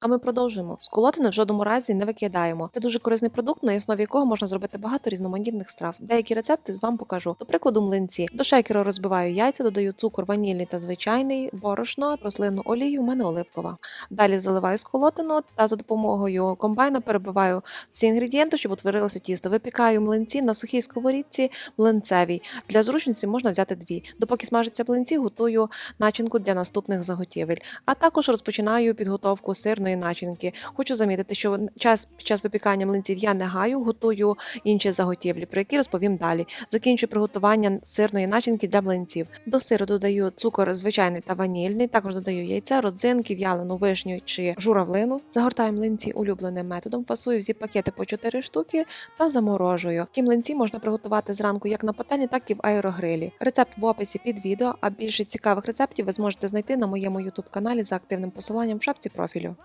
А ми продовжуємо. Сколотини в жодному разі не викидаємо. Це дуже корисний продукт, на основі якого можна зробити багато різноманітних страв. Деякі рецепти вам покажу. До прикладу, млинці. До шейкеру розбиваю яйця, додаю цукор ванільний та звичайний, борошно, рослинну олію, у мене оливкова. Далі заливаю сколотину та за допомогою комбайна перебиваю всі інгредієнти, щоб утворилося тісто. Випікаю млинці на сухій сковорідці млинцевій. Для зручності можна взяти дві. Допоки смажаться млинці, готую начинку для наступних заготівель. А також розпочинаю підготовку сирної начинки. Хочу замітити, що час під час випікання млинців я не гаю, готую інші заготівлі, про які розповім далі. Закінчую приготування сирної начинки для млинців. До сиру додаю цукор звичайний та ванільний. Також додаю яйця, родзинки, в'ялену вишню чи журавлину. Загортаю млинці улюбленим методом. Фасую всі пакети по 4 штуки та заморожую. Ті млинці можна приготувати зранку як на пательні, так і в аерогрилі. Рецепт в описі під відео, а більше цікавих рецептів ви зможете знайти на моєму YouTube каналі за активним посиланням в шапці профілю.